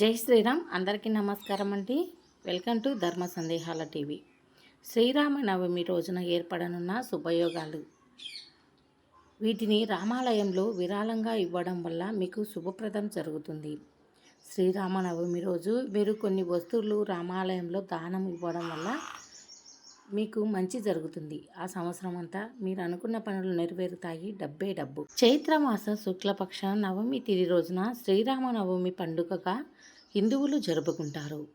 జై శ్రీరామ్. అందరికీ నమస్కారం అండి వెల్కమ్ టు ధర్మ సందేహాల టీవీ. శ్రీరామనవమి రోజున ఏర్పడనున్న శుభయోగాలు. వీటిని రామాలయంలో విరాళంగా ఇవ్వడం వల్ల మీకు శుభప్రదం జరుగుతుంది. శ్రీరామనవమి రోజు మీరు కొన్ని వస్తువులు రామాలయంలో దానం ఇవ్వడం వల్ల మీకు మంచి జరుగుతుంది. ఆ సంవత్సరం అంతా మీరు అనుకున్న పనులు నెరవేరుతాయి డబ్బే డబ్బు. చైత్రమాస శుక్లపక్ష నవమి తిది రోజున శ్రీరామనవమి పండుగగా హిందువులు జరుపుకుంటారు.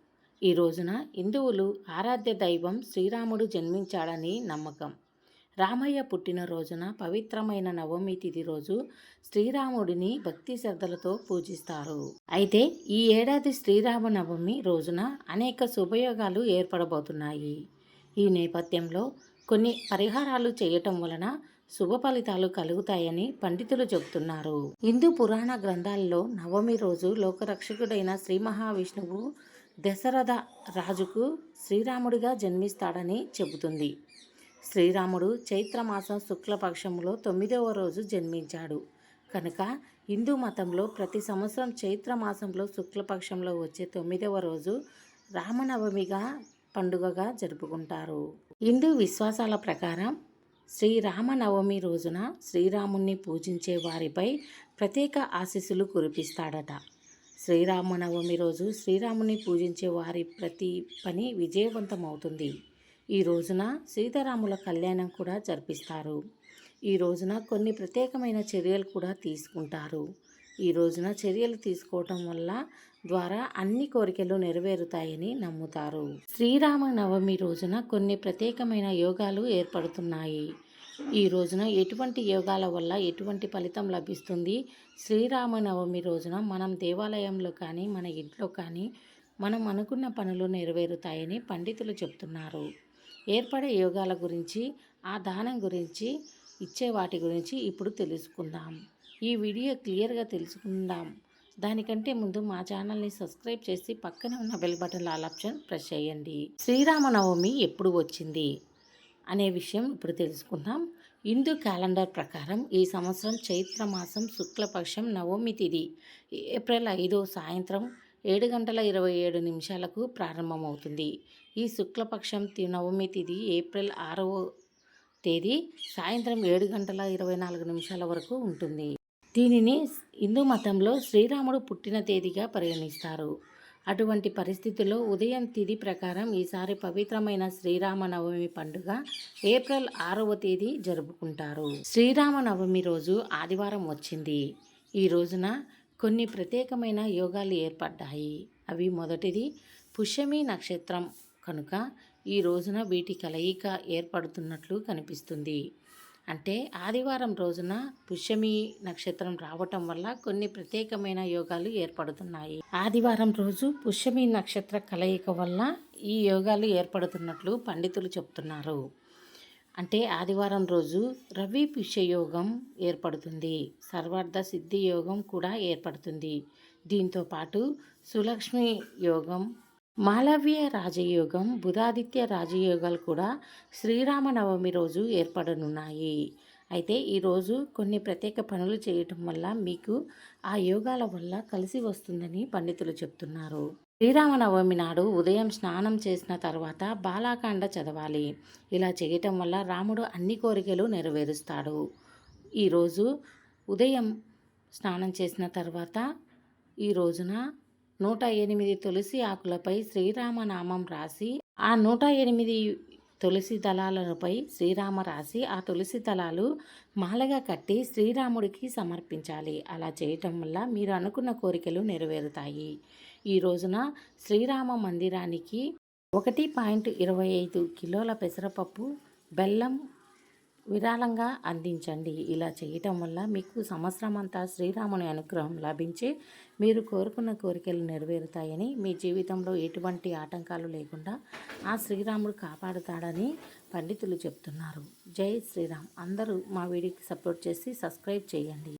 ఈ రోజున హిందువులు ఆరాధ్య దైవం శ్రీరాముడు జన్మించాడని నమ్మకం. రామయ్య పుట్టిన రోజున పవిత్రమైన నవమి తిథి రోజు శ్రీరాముడిని భక్తి శ్రద్ధలతో పూజిస్తారు. అయితే ఈ ఏడాది శ్రీరామ నవమి రోజున అనేక శుభయోగాలు ఏర్పడబోతున్నాయి. ఈ నేపథ్యంలో కొన్ని పరిహారాలు చేయటం వలన శుభ ఫలితాలు కలుగుతాయని పండితులు చెబుతున్నారు. హిందూ పురాణ గ్రంథాల్లో నవమి రోజు లోకరక్షకుడైన శ్రీ మహావిష్ణువు దశరథ రాజుకు శ్రీరాముడిగా జన్మిస్తాడని చెబుతుంది. శ్రీరాముడు చైత్రమాసం శుక్లపక్షంలో తొమ్మిదవ రోజు జన్మించాడు. కనుక హిందూ మతంలో ప్రతి సంవత్సరం చైత్రమాసంలో శుక్లపక్షంలో వచ్చే తొమ్మిదవ రోజు రామనవమిగా పండుగగా జరుపుకుంటారు. హిందూ విశ్వాసాల ప్రకారం శ్రీరామనవమి రోజున శ్రీరాముణ్ణి పూజించే వారిపై ప్రత్యేక ఆశీస్సులు కురిపిస్తాడట. శ్రీరామనవమి రోజు శ్రీరాముని పూజించే వారి ప్రతి పని విజయవంతమవుతుంది. ఈ రోజున సీతారాముల కళ్యాణం కూడా జరిపిస్తారు. ఈ రోజున కొన్ని ప్రత్యేకమైన చర్యలు కూడా తీసుకుంటారు. ఈ రోజున చర్యలు తీసుకోవటం వల్ల ద్వారా అన్ని కోరికలు నెరవేరుతాయని నమ్ముతారు. శ్రీరామ నవమి రోజున కొన్ని ప్రత్యేకమైన యోగాలు ఏర్పడుతున్నాయి. ఈ రోజున ఎటువంటి యోగాల వల్ల ఎటువంటి ఫలితం లభిస్తుంది? శ్రీరామనవమి రోజున మనం దేవాలయంలో కానీ మన ఇంట్లో కానీ మనం అనుకున్న పనులు నెరవేరుతాయని పండితులు చెప్తున్నారు. ఏర్పడే యోగాల గురించి ఆ దానం గురించి ఇచ్చే వాటి గురించి ఇప్పుడు తెలుసుకుందాం. ఈ వీడియో క్లియర్గా తెలుసుకుందాం. దానికంటే ముందు మా ఛానల్ని సబ్స్క్రైబ్ చేసి పక్కనే ఉన్న bell button all option press చేయండి. శ్రీరామనవమి ఎప్పుడు వచ్చింది? అనే విషయం ఇప్పుడు తెలుసుకుందాం. హిందూ క్యాలెండర్ ప్రకారం ఈ సంవత్సరం చైత్ర మాసం శుక్లపక్షం నవమి తిథి ఏప్రిల్ ఐదో సాయంత్రం ఏడు గంటల ఇరవై ఏడు నిమిషాలకు ప్రారంభమవుతుంది. ఈ శుక్లపక్షం నవమి తిథి ఏప్రిల్ ఆరవ తేదీ సాయంత్రం ఏడు గంటల ఇరవై నాలుగు నిమిషాల వరకు ఉంటుంది. దీనిని హిందూ మతంలో శ్రీరాముడు పుట్టిన తేదీగా పరిగణిస్తారు. అటువంటి పరిస్థితుల్లో ఉదయం తిథి ప్రకారం ఈసారి పవిత్రమైన శ్రీరామనవమి పండుగ ఏప్రిల్ ఆరవ తేదీ జరుపుకుంటారు. శ్రీరామనవమి రోజు ఆదివారం వచ్చింది. ఈ రోజున కొన్ని ప్రత్యేకమైన యోగాలు ఏర్పడ్డాయి. అవి మొదటిది పుష్యమి నక్షత్రం. కనుక ఈ రోజున వీటి కలయిక ఏర్పడుతున్నట్లు కనిపిస్తుంది. అంటే ఆదివారం రోజున పుష్యమి నక్షత్రం రావటం వల్ల కొన్ని ప్రత్యేకమైన యోగాలు ఏర్పడుతున్నాయి. ఆదివారం రోజు పుష్యమి నక్షత్ర కలయిక వల్ల ఈ యోగాలు ఏర్పడుతున్నట్లు పండితులు చెప్తున్నారు. అంటే ఆదివారం రోజు రవి పుష్య యోగం ఏర్పడుతుంది. సర్వార్థ సిద్ధి యోగం కూడా ఏర్పడుతుంది. దీంతో పాటు సులక్ష్మి యోగం మాలవ్య రాజయోగం బుధాదిత్య రాజయోగాలు కూడా శ్రీరామనవమి రోజు ఏర్పడనున్నాయి. అయితే ఈరోజు కొన్ని ప్రత్యేక పనులు చేయటం వల్ల మీకు ఆ యోగాల వల్ల కలిసి వస్తుందని పండితులు చెప్తున్నారు. శ్రీరామనవమి నాడు ఉదయం స్నానం చేసిన తర్వాత బాలాకాండ చదవాలి. ఇలా చేయటం వల్ల రాముడు అన్ని కోరికలు నెరవేరుస్తాడు. ఈరోజు ఉదయం స్నానం చేసిన తర్వాత ఈ రోజున నూట ఎనిమిది తులసి ఆకులపై శ్రీరామనామం రాసి ఆ నూట ఎనిమిది తులసి దళాలపై శ్రీరామ రాసి ఆ తులసి దళాలు మాలగా కట్టి శ్రీరాముడికి సమర్పించాలి. అలా చేయటం వల్ల మీరు అనుకున్న కోరికలు నెరవేరుతాయి. ఈ రోజున శ్రీరామ మందిరానికి ఒకటి పాయింట్ ఇరవై ఐదు కిలోల పెసరపప్పు బెల్లం విరాళంగా అందించండి. ఇలా చేయటం వల్ల మీకు సంవత్సరం అంతా శ్రీరాముని అనుగ్రహం లభించి మీరు కోరుకున్న కోరికలు నెరవేరుతాయని మీ జీవితంలో ఎటువంటి ఆటంకాలు లేకుండా ఆ శ్రీరాముడు కాపాడుతాడని పండితులు చెప్తున్నారు. జై శ్రీరామ్. అందరూ మా వీడియోకి సపోర్ట్ చేసి సబ్స్క్రైబ్ చేయండి.